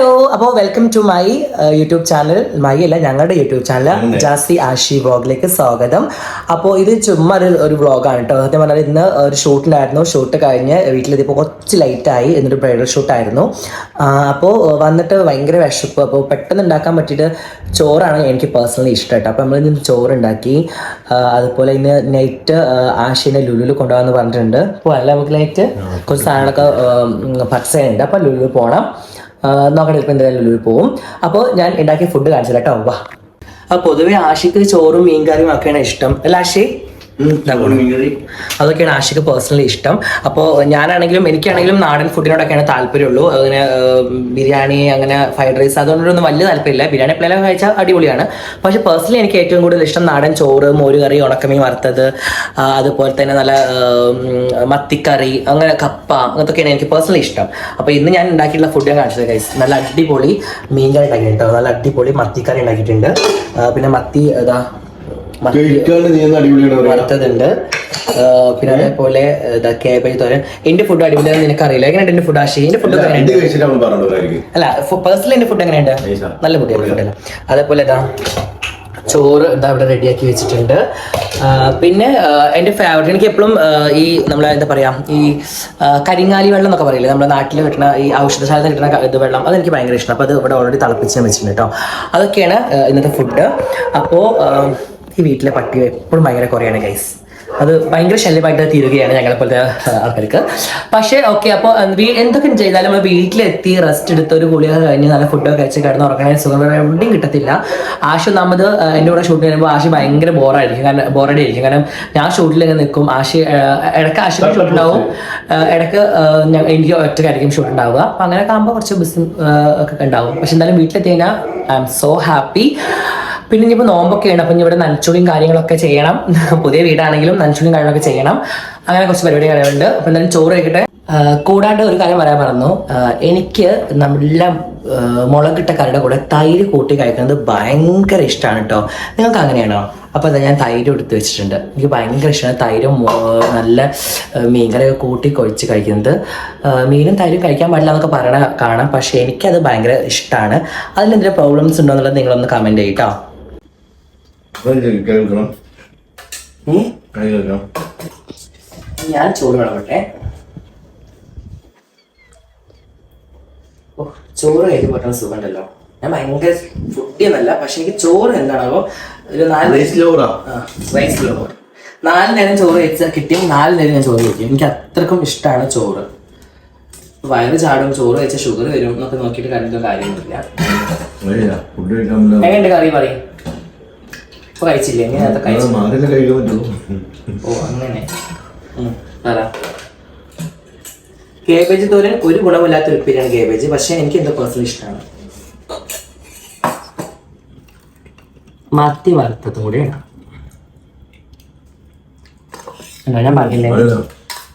Hello അപ്പോൾ welcome to my YouTube channel my അല്ല ഞങ്ങളുടെ യൂട്യൂബ് ചാനൽ ജാസി ആഷി വ്ളോഗിലേക്ക് സ്വാഗതം. അപ്പോ ഇത് ചുമ്മാ ഒരു ഒരു വ്ളോഗാണ് കേട്ടോ സത്യം പറഞ്ഞാൽ ഇന്ന് ഒരു ഷൂട്ടിലായിരുന്നു ഷൂട്ട് കഴിഞ്ഞ് വീട്ടിലെത്തിയപ്പോൾ കുറച്ച് ലൈറ്റ് ആയി. എന്നൊരു ബ്രൈഡൽ ഷൂട്ടായിരുന്നു അപ്പോൾ വന്നിട്ട് ഭയങ്കര വിശപ്പ്. അപ്പോൾ പെട്ടെന്ന് ഉണ്ടാക്കാൻ പറ്റിയിട്ട് ചോറാണ് എനിക്ക് പേഴ്സണലി ഇഷ്ടം കേട്ടോ അപ്പോൾ നമ്മൾ ഇന്ന് ചോറ് ഉണ്ടാക്കി അതുപോലെ ഇന്ന് നൈറ്റ് ആഷിനെ ലുലുലു കൊണ്ടുപോകാന്ന് പറഞ്ഞിട്ടുണ്ട്. അപ്പോൾ അല്ല നമുക്ക് നൈറ്റ് കുറച്ച് സാധനങ്ങളൊക്കെ പർച്ചേസ് ചെയ്യുന്നുണ്ട് അപ്പോൾ ലുലു പോകണം നോക്കട്ടെ ഇപ്പം എന്തായാലും ലുലുവിൽ പോവും. അപ്പോൾ ഞാൻ ഉണ്ടാക്കിയ ഫുഡ് കാണിച്ചു കേട്ടോ. വാ. അപ്പോൾ പൊതുവേ ആഷിക്ക് ചോറും മീൻകറിയും ഒക്കെയാണ് ഇഷ്ടം. അല്ല ആഷി? അതൊക്കെയാണ് ആഷിക്ക് പേഴ്സണലി ഇഷ്ടം. അപ്പോൾ ഞാനാണെങ്കിലും എനിക്കാണെങ്കിലും നാടൻ ഫുഡിനോടൊക്കെയാണ് താല്പര്യമുള്ളൂ. അങ്ങനെ ബിരിയാണി അങ്ങനെ ഫ്രൈഡ് റൈസ് അതുകൊണ്ടൊന്നും വലിയ താല്പര്യമില്ല. ബിരിയാണി എപ്പോഴും കഴിച്ചാൽ അടിപൊളിയാണ്. പക്ഷേ പേഴ്സണലി എനിക്ക് ഏറ്റവും കൂടുതൽ ഇഷ്ടം നാടൻ ചോറ് മോരുകറി ഉണക്കമീൻ വറുത്തത് അതുപോലെ തന്നെ നല്ല മത്തിക്കറി അങ്ങനെ കപ്പ അങ്ങനത്തൊക്കെയാണ് എനിക്ക് പേഴ്സണലി ഇഷ്ടം. അപ്പോൾ ഇന്ന് ഞാൻ ഉണ്ടാക്കിയിട്ടുള്ള ഫുഡ് ഞാൻ കാണിച്ചത് കഴിച്ചു നല്ല അടിപൊളി മീൻ കറി ഉണ്ടാക്കിയിട്ടുണ്ട് നല്ല അടിപൊളി മത്തിക്കറി ഉണ്ടാക്കിയിട്ടുണ്ട്. പിന്നെ മത്തി ഇതാ വറുത്തതുണ്ട്. പിന്നെ അതേപോലെ കേബേജ് തോരൻ. എന്റെ ഫുഡ് അടിപൊളിയാണ് നിനക്ക് അറിയില്ല എങ്ങനെയുണ്ട്? എന്റെ ഫുഡ് ആശി എന്റെ ഫുഡ് അല്ല പേഴ്സണലി എന്റെ ഫുഡ് എങ്ങനെയുണ്ട്? നല്ല ഫുഡ് അതേപോലെ ഇതാ ചോറ് ഇതാ ഇവിടെ റെഡിയാക്കി വെച്ചിട്ടുണ്ട്. പിന്നെ എന്റെ എന്റെ ഫേവറേറ്റ് എനിക്ക് എപ്പോഴും ഈ നമ്മളെ എന്താ പറയാ ഈ കരിങ്ങാലി വെള്ളം എന്നൊക്കെ പറയില്ലേ? നമ്മുടെ നാട്ടിൽ കിട്ടുന്ന ഈ ഔഷധശാല കിട്ടുന്ന ഇത് വെള്ളം. അതെനിക്ക് ഭയങ്കര ഇഷ്ടമാണ് അപ്പോൾ അത് ഇവിടെ ഓൾറെഡി തിളപ്പിച്ച് വെച്ചിട്ടുണ്ട് കേട്ടോ അതൊക്കെയാണ് ഇന്നത്തെ ഫുഡ് അപ്പോൾ ഈ വീട്ടിലെ പട്ടി എപ്പോഴും ഭയങ്കര കുറയാണ് ഗൈസ് അത് ഭയങ്കര ശല്യമായിട്ട് തീരുകയാണ് ഞങ്ങളെ പോലത്തെ ആൾക്കാർക്ക്. പക്ഷേ ഓക്കെ അപ്പോൾ എന്തൊക്കെ ചെയ്താലും നമ്മൾ വീട്ടിലെത്തി റെസ്റ്റ് എടുത്ത് ഒരു ഗുളിക കഴിഞ്ഞ് നല്ല ഫുഡൊക്കെ കഴിച്ച് കിടന്ന് ഉറങ്ങണ സുഖം. എവിടെയും കിട്ടത്തില്ല. ആശു ഒന്നാമത് ആ, എന്റെ കൂടെ ഷൂട്ട് ചെയ്യുമ്പോൾ ആശു ഭയങ്കര ബോറായിരിക്കും കാരണം ബോറടി ആയിരിക്കും. കാരണം ഞാൻ ഷൂട്ടിൽ ഇങ്ങനെ നിൽക്കും. ആശ ഇടയ്ക്ക് ഇടയ്ക്ക് ആശിക്ക് ഷൂട്ട് ഉണ്ടാവും. ആ, ഇടയ്ക്ക് എനിക്ക് ഒറ്റക്കായിരിക്കും ഷൂട്ട് ഉണ്ടാവുക. അപ്പം അങ്ങനെയൊക്കെ ആകുമ്പോൾ കുറച്ച് ബിസിനസ് ഒക്കെ ഉണ്ടാവും. പക്ഷെ എന്തായാലും വീട്ടിലെത്തി കഴിഞ്ഞാൽ ഐ എം സോ ഹാപ്പി പിന്നെ ഇനിയിപ്പോൾ നോമ്പൊക്കെയാണ് അപ്പം ഇവിടെ നനച്ചുളിയും കാര്യങ്ങളൊക്കെ ചെയ്യണം. പുതിയ വീടാണെങ്കിലും നനച്ചുളിയും കാര്യങ്ങളൊക്കെ ചെയ്യണം. അങ്ങനെ കുറച്ച് പരിപാടി കാര്യങ്ങളുണ്ട് അപ്പം എന്തായാലും ചോറ് കഴിക്കട്ടെ. കൂടാണ്ട് ഒരു കാര്യം പറയാൻ പറഞ്ഞു എനിക്ക് നല്ല മുളകിട്ട കറിയുടെ കൂടെ തൈര് കൂട്ടി കഴിക്കുന്നത് ഭയങ്കര ഇഷ്ടമാണ് കേട്ടോ നിങ്ങൾക്ക് അങ്ങനെയാണോ? അപ്പോൾ ഞാൻ തൈര് എടുത്ത് വെച്ചിട്ടുണ്ട്. എനിക്ക് ഭയങ്കര ഇഷ്ടമാണ് തൈരും നല്ല മീൻകറിയൊക്കെ കൂട്ടി കൊഴിച്ച് കഴിക്കുന്നത്. മീനും തൈരും കഴിക്കാൻ പാടില്ല എന്നൊക്കെ പറയണ കാണാം. പക്ഷേ എനിക്കത് ഭയങ്കര ഇഷ്ടമാണ് അതിലെന്തെങ്കിലും പ്രോബ്ലംസ് ഉണ്ടോ എന്നുള്ളത് നിങ്ങളൊന്ന് കമന്റ് ചെയ്യട്ടോ ഞാൻ ചോറ് വിളവട്ടെ. ഓ ചോറ് കഴിക്കുമ്പോൾ പറ്റുന്ന സുഖമുണ്ടല്ലോ. ഞാൻ ഭയങ്കര ഫുഡി എന്നല്ല പക്ഷെ എനിക്ക് ചോറ് എന്താണോ ഒരു നാല് റൈസ് ലോറാ റൈസ് ലോഡ് നാല് നേരം ചോറ് കഴിച്ചാൽ കിട്ടിയും നാല് നേരം ഞാൻ ചോറ് കഴിക്കും. എനിക്ക് അത്രക്കും ഇഷ്ടമാണ് ചോറ്. വയറ് ചാടും ചോറ് കഴിച്ചാൽ ഷുഗർ വരും എന്നൊക്കെ നോക്കിയിട്ട് കണ്ടിട്ട് കാര്യമൊന്നുമില്ല. എങ്ങനെയുണ്ട് കറി പറയും? കഴിച്ചില്ലേ ഇനി നേരത്തെ കഴിച്ചു ഓ അങ്ങനെ. കേബേജ് തോരൻ ഒരു ഗുണമില്ലാത്ത ഉൽപ്പന്നമാണ് കേബേജ് പക്ഷെ എനിക്ക് എന്താ പേഴ്സണൽ ഇഷ്ടമാണ്. മത്തി വറുത്തതും കൂടിയാണ് എന്നാ ഞാൻ പറഞ്ഞില്ലേ?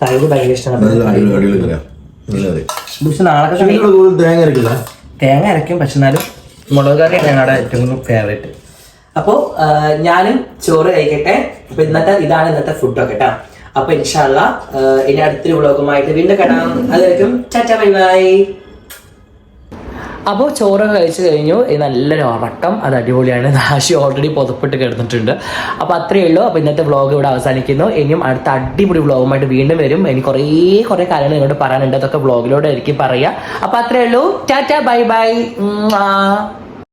തൈര് ഭയങ്കര ഇഷ്ടമാണ്. തേങ്ങ അരക്കും പക്ഷെ എന്നാലും മുളക് കറിയാണ് ഞങ്ങളുടെ ഏറ്റവും ഫേവറേറ്റ് അപ്പോൾ ഞാനും ചോറ് കഴിക്കട്ടെ. അപ്പൊ ഇന്നത്തെ ഇതാണ് ഇന്നത്തെ ഫുഡൊക്കെ കേട്ടോ അപ്പൊ ഇൻഷാല്ല ഇനി അടുത്തൊരു വ്ളോഗുമായിട്ട് വീണ്ടും കാണാം. അതായിരിക്കും ചാറ്റ ബൈ ബൈ. അപ്പോൾ ചോറ് കഴിച്ചു കഴിഞ്ഞു. നല്ലൊരു ഉറക്കം. അത് അടിപൊളിയാണ്. ആശി ഓൾറെഡി പുതപ്പെട്ട് കിടന്നിട്ടുണ്ട്. അപ്പോൾ അത്രയേ ഉള്ളൂ. അപ്പോൾ ഇന്നത്തെ വ്ളോഗ് ഇവിടെ അവസാനിക്കുന്നു. ഇനിയും അടുത്ത അടിപൊളി വ്ളോഗുമായിട്ട് വീണ്ടും വരും. എനിക്ക് കുറേ കുറേ കാര്യങ്ങൾ നിങ്ങളോട് പറയാനുണ്ട്. അതൊക്കെ വ്ളോഗിലൂടെ ആയിരിക്കും പറയുക. അപ്പോൾ അത്രയേ ഉള്ളൂ. Tata bye bye.